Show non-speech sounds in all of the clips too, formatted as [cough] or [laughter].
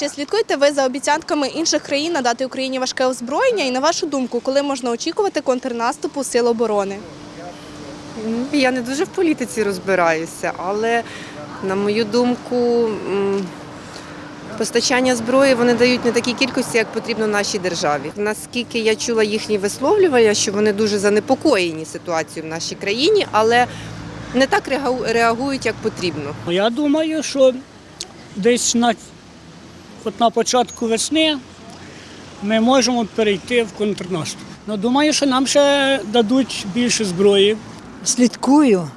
Чи слідкуєте ви за обіцянками інших країн надати Україні важке озброєння? І на вашу думку, коли можна очікувати контрнаступу сил оборони? Я не дуже в політиці розбираюся, але на мою думку, постачання зброї вони дають не такі кількості, як потрібно нашій державі. Наскільки я чула їхні висловлювання, що вони дуже занепокоєні ситуацією в нашій країні, але не так реагують, як потрібно. Я думаю, що десь на, от на початку весни ми можемо перейти в контрнаступ. Ну, думаю, що нам ще дадуть більше зброї. Слідкую.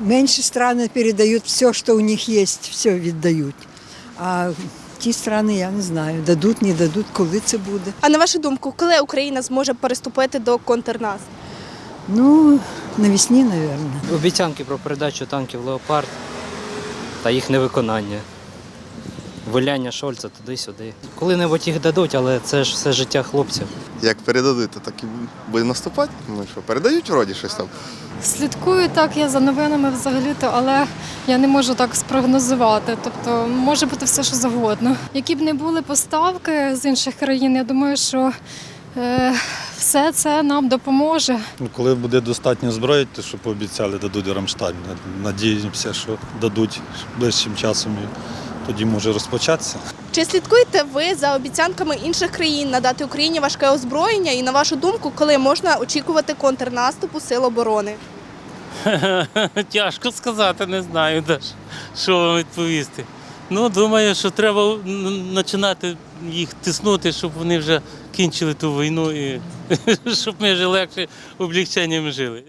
Менші страны передают все, что у них есть, все віддають. А ті страни, я не знаю, дадуть, не дадуть, коли це буде. А на вашу думку, коли Україна зможе переступити до контрнаступу? Ну, навесні, мабуть. Обіцянки про передачу танків Леопард та їх невиконання. Виляння Шольца туди-сюди. Коли-небудь їх дадуть, але це ж все життя хлопців. Як передадуть, то так і буде наступати. Ну що, передають вроді щось там. Слідкую так я за новинами взагалі-то, але я не можу так спрогнозувати. Тобто може бути все, що завгодно. Які б не були поставки з інших країн, я думаю, що е, все це нам допоможе. Ну, Коли буде достатньо зброї, то що пообіцяли, дадуть Рамштайн. Надіємося, що дадуть ближчим часом тоді може розпочатися. Чи слідкуєте ви за обіцянками інших країн надати Україні важке озброєння? І на вашу думку, коли можна очікувати контрнаступу сил оборони? [laughs] Тяжко сказати, не знаю даже, що вам відповісти. Ну, думаю, що треба починати їх тиснути, щоб вони вже кінчили ту війну і [laughs] щоб ми вже легше облегченням жили.